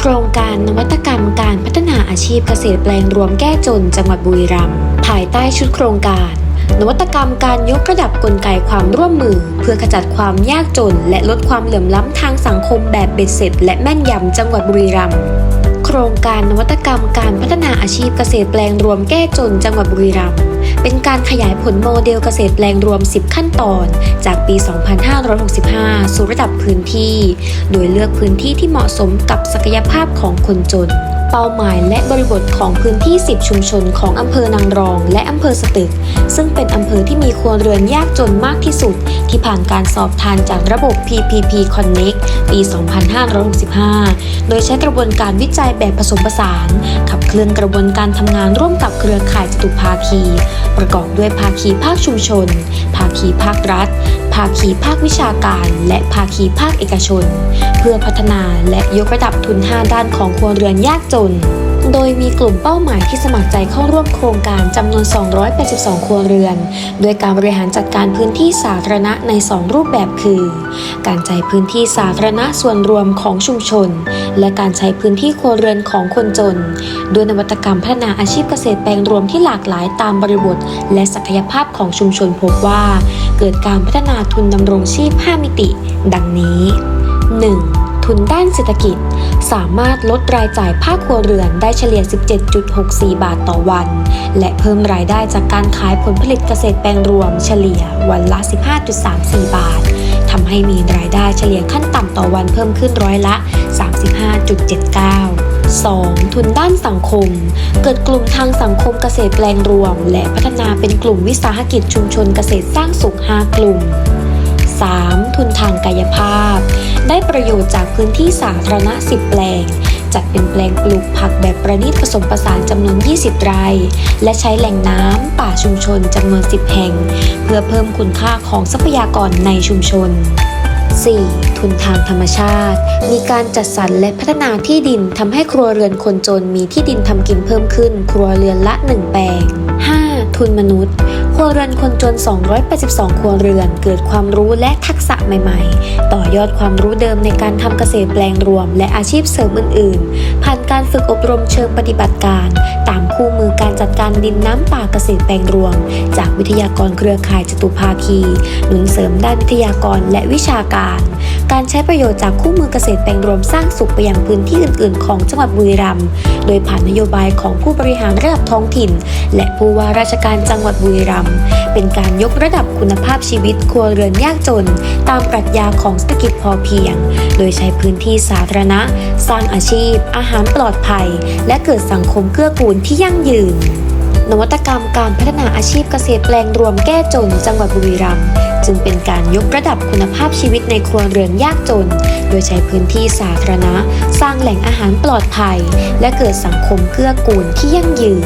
โครงการนวัตกรรมการพัฒนาอาชีพเกษตรแปลงรวมแก้จนจังหวัดบุรีรัมย์ภายใต้ชุดโครงการ นวัตกรรมการยกระดับกลไกความร่วมมือ เพื่อขจัดความยากจน และลดความเหลื่อมล้ำทางสังคมแบบเบ็ดเสร็จ และแม่นยำจังหวัดบุรีรัมย์โครงการนวัตกรรมการพัฒนาอาชีพเกษตรแปลงรวมแก้จนจังหวัดบุรีรัมย์ เป็นการขยายผลโมเดลเกษตรแปลงรวม 10 ขั้นตอน จากปี 2565 สู่ระดับพื้นที่ โดยเลือกพื้นที่ที่เหมาะสมกับศักยภาพของคนจน เป้าหมายและบริบทของพื้นที่ 10 ชุมชนของอำเภอนางรอง และอำเภอสตึก ซึ่งเป็นอำเภอที่มีครัวเรือนยากจนมากที่สุด ที่ผ่านการสอบทานจากระบบ PPP Connect ปี 2565 โดยใช้กระบวนการวิจัยแบบผสมผสาน ขับเคลื่อนกระบวนการทำงานร่วมกับเครือข่ายจตุภาคี ประกอบด้วยภาคีภาคชุมชน ภาคีภาครัฐภาคีภาควิชาการ และภาคีภาคเอกชน เพื่อพัฒนาและยกระดับทุน 5 ด้านของครัวเรือนยากจนโดยมีกลุ่มเป้าหมายที่สมัครใจเข้าร่วมโครงการจำนวน 282 ครัวเรือน โดยการบริหารจัดการพื้นที่สาธารณะใน 2 รูปแบบคือ การใช้พื้นที่สาธารณะส่วนรวมของชุมชน และการใช้พื้นที่ครัวเรือนของคนจนด้วยนวัตกรรมพัฒนาอาชีพเกษตรแปลงรวมที่หลากหลายตามบริบท และศักยภาพของชุมชนพบว่า เกิดการพัฒนาทุนดำรงชีพ 5 มิติ ดังนี้ 1. ทุนด้านเศรษฐกิจ สามารถลดรายจ่ายภาคครัวเรือนได้เฉลี่ย 17.64 บาทต่อวัน และเพิ่มรายได้จากการขายผลผลิตเกษตรแปลงรวมเฉลี่ยวันละ 15.34 บาททำให้มีรายได้เฉลี่ยขั้นต่ำต่อวันเพิ่มขึ้นร้อยละ 35.79 2. ทุนด้านสังคม เกิดกลุ่มทางสังคมเกษตรแปลงรวม และพัฒนาเป็นกลุ่มวิสาหกิจชุมชนเกษตรสร้างสุข 5 กลุ่ม 3. ทุนทางกายภาพ ได้ประโยชน์จากพื้นที่สาธารณะ 10 แปลง จัดเป็นแปลงปลูกผักแบบประณีตผสมผสานจำนวน 20 ไร่ และใช้แหล่งน้ำป่าชุมชนจำนวน 10 แห่ง เพื่อเพิ่มคุณค่าของทรัพยากรในชุมชน 4. ทุนทางธรรมชาติ มีการจัดสรรและพัฒนาที่ดินทำให้ครัวเรือนคนจนมีที่ดินทำกินเพิ่มขึ้น ครัวเรือนละ 1 แปลง 5. ทุนมนุษย์ ครัวเรือนคนจน 282 ครัวเรือน เกิดความรู้และทักษะใหม่ๆ ต่อยอดความรู้เดิมในการทำเกษตรแปลงรวม และอาชีพเสริมอื่น ๆ ผ่านการฝึกอบรมเชิงปฏิบัติการ ตามคู่มือการจัดการดินน้ำป่าเกษตรแปลงรวม จากวิทยากรเครือข่ายจตุภาคี หนุนเสริมด้านวิทยากรและวิชาการ การใช้ประโยชน์จากคู่มือเกษตรแปลงรวมสร้างสุขไปยังพื้นที่อื่น ๆ ของจังหวัดบุรีรัมย์ โดยผ่านนโยบายของผู้บริหารระดับท้องถิ่น และผู้ว่าราชการจังหวัดบุรีรัมย์เป็นการยกระดับคุณภาพชีวิตครัวเรือนยากจน ตามปรัชญาของเศรษฐกิจพอเพียง โดยใช้พื้นที่สาธารณะ สร้างอาชีพ อาหารปลอดภัย และเกิดสังคมเกื้อกูลที่ยั่งยืน นวัตกรรมการพัฒนาอาชีพเกษตรแปลงรวมแก้จน จังหวัดบุรีรัมย์จึงเป็นการยกระดับคุณภาพชีวิตในครัวเรือนยากจน โดยใช้พื้นที่สาธารณะ สร้างแหล่งอาหารปลอดภัย และเกิดสังคมเกื้อกูลที่ยั่งยืน